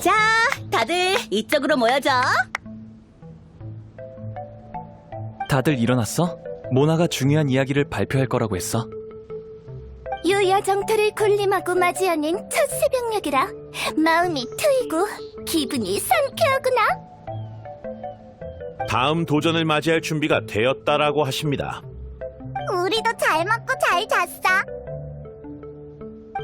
자, 다들 이쪽으로 모여줘. 다들 일어났어? 모나가 중요한 이야기를 발표할 거라고 했어. 유야 정토를 군림하고 맞이하는 첫 새벽녘이라 마음이 트이고 기분이 상쾌하구나. 다음 도전을 맞이할 준비가 되었다라고 하십니다. 우리도 잘 먹고 잘 잤어.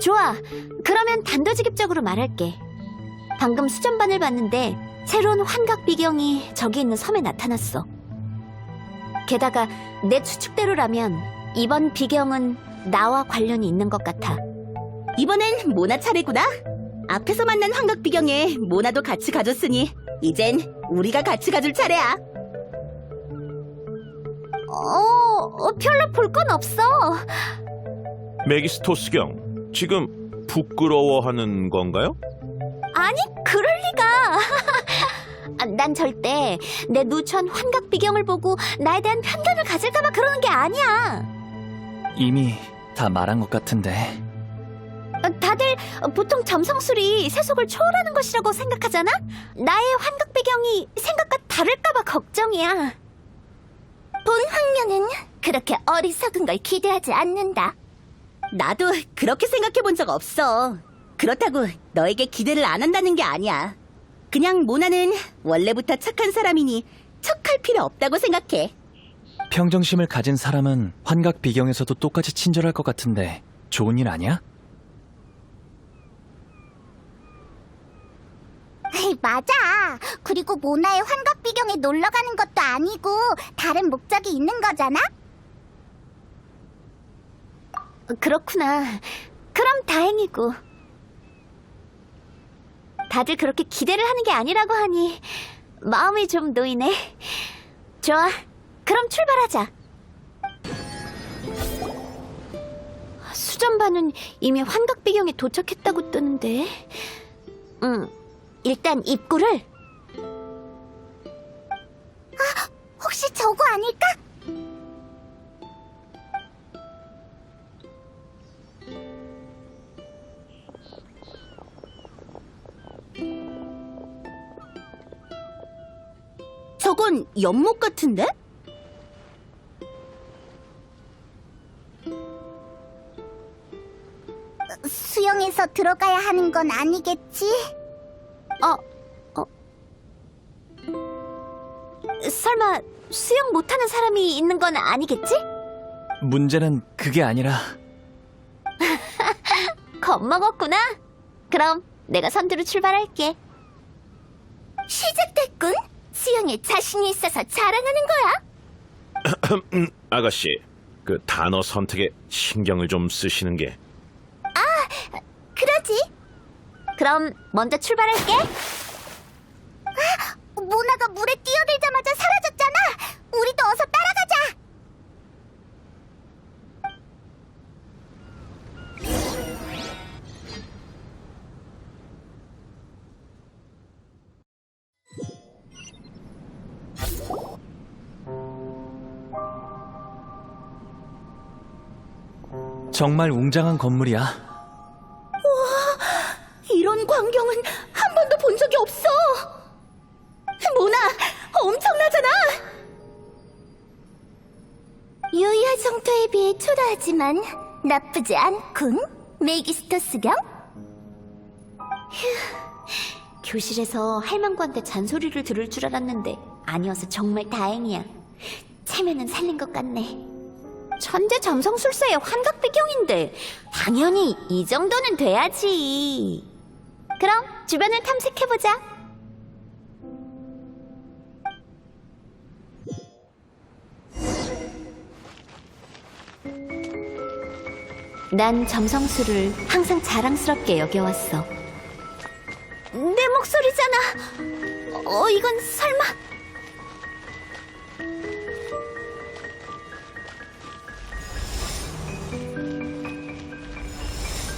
좋아. 그러면 단도직입적으로 말할게. 방금 수전반을 봤는데 새로운 환각 비경이 저기 있는 섬에 나타났어. 게다가 내 추측대로라면 이번 비경은 나와 관련이 있는 것 같아. 이번엔 모나 차례구나. 앞에서 만난 환각 비경에 모나도 같이 가줬으니 이젠 우리가 같이 가줄 차례야. 어, 어, 별로 볼 건 없어. 메기스토스경, 지금 부끄러워하는 건가요? 아니, 그럴 리가. 아, 난 절대 내 누추한 환각 비경을 보고 나에 대한 편견을 가질까봐 그러는 게 아니야. 이미 다 말한 것 같은데. 어, 다들 보통 점성술이 세속을 초월하는 것이라고 생각하잖아? 나의 환각 배경이 생각과 다를까봐 걱정이야. 본 학년은 그렇게 어리석은 걸 기대하지 않는다. 나도 그렇게 생각해 본 적 없어. 그렇다고 너에게 기대를 안 한다는 게 아니야. 그냥 모나는 원래부터 착한 사람이니 척할 필요 없다고 생각해. 평정심을 가진 사람은 환각 비경에서도 똑같이 친절할 것 같은데 좋은 일 아니야? 맞아. 그리고 모나의 환각 비경에 놀러 가는 것도 아니고 다른 목적이 있는 거잖아. 그렇구나. 그럼 다행이고. 다들 그렇게 기대를 하는 게 아니라고 하니 마음이 좀 놓이네. 좋아. 그럼 출발하자. 수전반은 이미 환각 비경에 도착했다고 뜨는데. 응. 일단 입구를 혹시 저거 아닐까? 저건 연못 같은데? 수영해서 들어가야 하는 건 아니겠지? 어, 설마 수영 못하는 사람이 있는 건 아니겠지? 문제는 그게 아니라 겁먹었구나. 그럼 내가 선두로 출발할게. 시작됐군. 수영에 자신이 있어서 자랑하는 거야. 아가씨, 그 단어 선택에 신경을 좀 쓰시는 게 그러지. 그럼 먼저 출발할게. 모나가 물에 정말 웅장한 건물이야. 이런 광경은 한 번도 본 적이 없어. 모나, 엄청나잖아. 유야 정도에 비해 초라하지만 나쁘지 않군. 메기스토스경. 교실에서 할망구한테 잔소리를 들을 줄 알았는데 아니어서 정말 다행이야. 체면은 살린 것 같네. 천재 점성술사의 환각 배경인데 당연히 이 정도는 돼야지. 그럼 주변을 탐색해보자. 난 점성술을 항상 자랑스럽게 여겨왔어. 내 목소리잖아. 어, 이건 설마.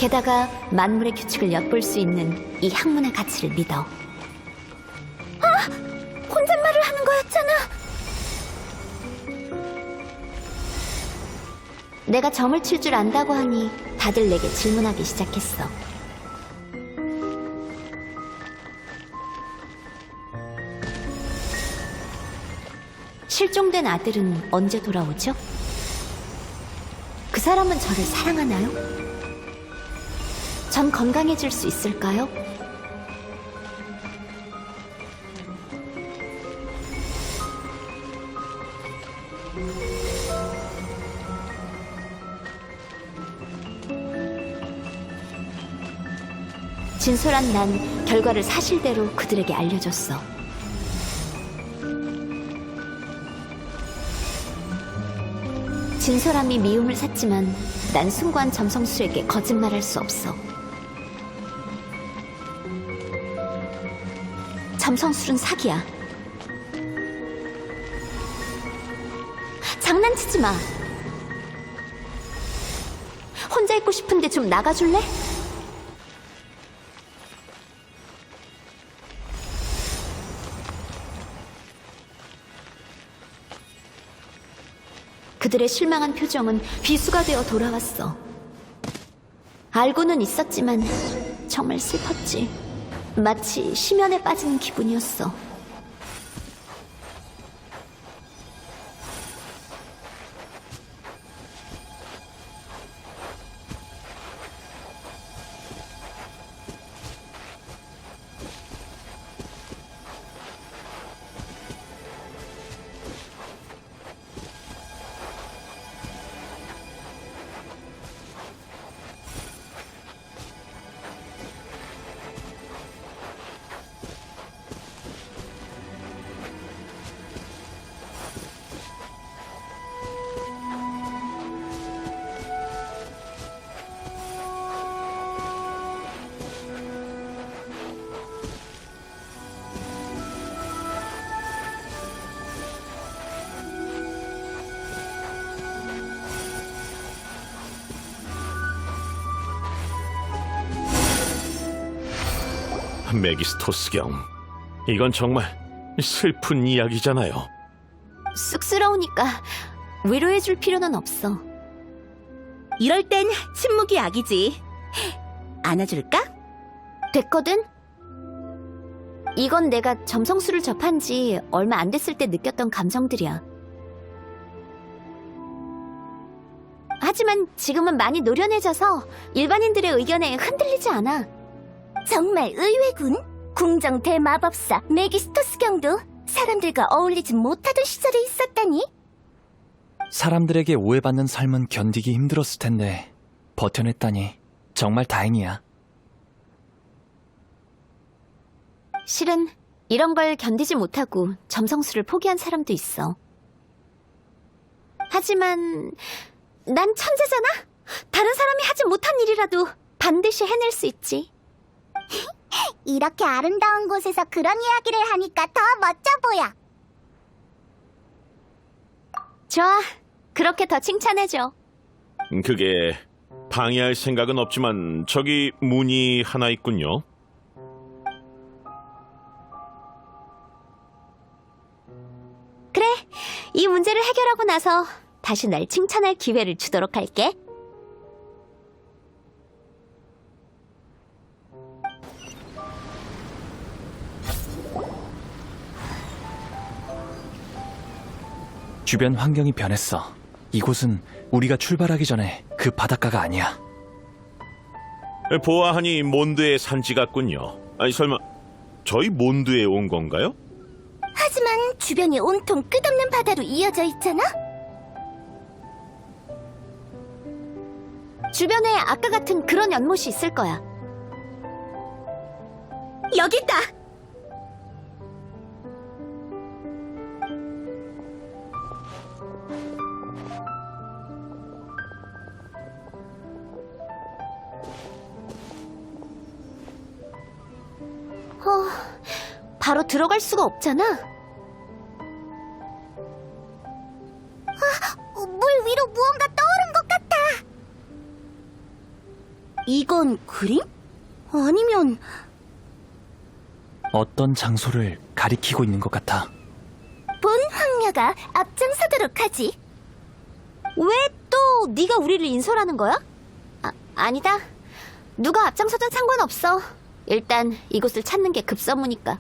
게다가 만물의 규칙을 엿볼 수 있는 이 학문의 가치를 믿어. 아! 혼잣말을 하는 거였잖아! 내가 점을 칠 줄 안다고 하니 다들 내게 질문하기 시작했어. 실종된 아들은 언제 돌아오죠? 그 사람은 저를 사랑하나요? 전 건강해질 수 있을까요? 진솔한 난 결과를 사실대로 그들에게 알려줬어. 진솔함이 미움을 샀지만 난 순간 점성술에게 거짓말할 수 없어. 점성술은 사기야. 장난치지 마. 혼자 있고 싶은데 좀 나가줄래? 그들의 실망한 표정은 비수가 되어 돌아왔어. 알고는 있었지만 정말 슬펐지. 마치 심연에 빠지는 기분이었어. 메기스토스 경. 이건 정말 슬픈 이야기잖아요. 쑥스러우니까 위로해줄 필요는 없어. 이럴 땐 침묵이 약이지. 안아줄까? 됐거든? 이건 내가 점성술을 접한 지 얼마 안 됐을 때 느꼈던 감정들이야. 하지만 지금은 많이 노련해져서 일반인들의 의견에 흔들리지 않아. 정말 의외군. 궁정 대마법사 메기스토스 경도 사람들과 어울리지 못하던 시절에 있었다니. 사람들에게 오해받는 삶은 견디기 힘들었을 텐데 버텨냈다니 정말 다행이야. 실은 이런 걸 견디지 못하고 점성술을 포기한 사람도 있어. 하지만 난 천재잖아? 다른 사람이 하지 못한 일이라도 반드시 해낼 수 있지. 이렇게 아름다운 곳에서 그런 이야기를 하니까 더 멋져 보여. 좋아. 그렇게 더 칭찬해줘. 그게 방해할 생각은 없지만 저기 문이 하나 있군요. 그래. 이 문제를 해결하고 나서 다시 날 칭찬할 기회를 주도록 할게. 주변 환경이 변했어. 이곳은 우리가 출발하기 전에 그 바닷가가 아니야. 보아하니 몬드의 산지 같군요. 아니 설마 저희 몬드에 온 건가요? 하지만 주변이 온통 끝없는 바다로 이어져 있잖아. 주변에 아까 같은 그런 연못이 있을 거야. 여기 있다. 들어갈 수가 없잖아. 어, 물 위로 무언가 떠오른 것 같아. 이건 그림? 아니면 어떤 장소를 가리키고 있는 것 같아. 본 황녀가 앞장서도록 하지. 왜 또 네가 우리를 인솔하는 거야? 아, 아니다. 누가 앞장서든 상관없어. 일단 이곳을 찾는 게 급선무니까.